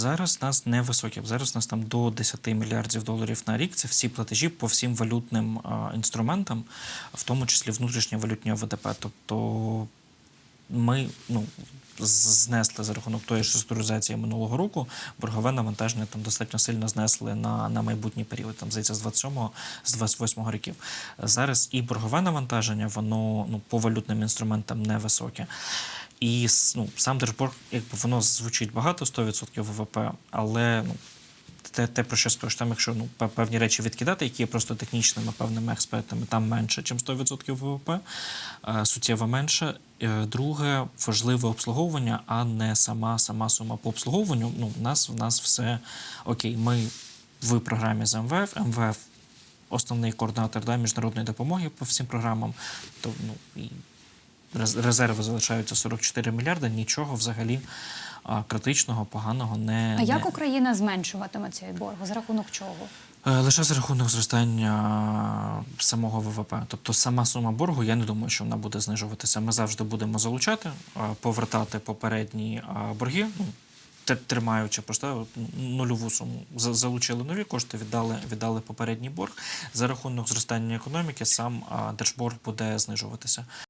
Зараз нас невисокі. Зараз нас там до 10 мільярдів доларів на рік. Це всі платежі по всім валютним інструментам, в тому числі внутрішнє валютні ОВДП. Тобто ми ну, знесли за рахунок тої ж реструктуризації минулого року боргове навантаження там достатньо сильно знесли на, на майбутній період, там здається, з 27-го, з 28-го років. Зараз і боргове навантаження, воно ну, по валютним інструментам невисоке. І ну, сам держборг, якби воно звучить багато 100% ВВП, але ну, те, те, про що я скажу, там, якщо ну, певні речі відкидати, які є просто технічними певними експертами, там менше, ніж 100% ВВП, е, суттєво менше. Е, Друге, важливе обслуговування, а не сама сама сума по обслуговуванню. Ну, у нас, у нас все окей. Ми в програмі з МВФ, МВФ основний координатор да, міжнародної допомоги по всім програмам. То, ну, і резерви залишаються 44 мільярди, нічого взагалі критичного, поганого не А як не, Україна зменшуватиме цей борг? За рахунок чого? Е, Лише за рахунок зростання самого ВВП. Тобто сама сума боргу, я не думаю, що вона буде знижуватися. Ми завжди будемо залучати, е, повертати попередні е, борги. ну, Тримаючи просто нульову суму, За- залучили нові кошти, віддали, віддали попередній борг. За рахунок зростання економіки сам держборг буде знижуватися.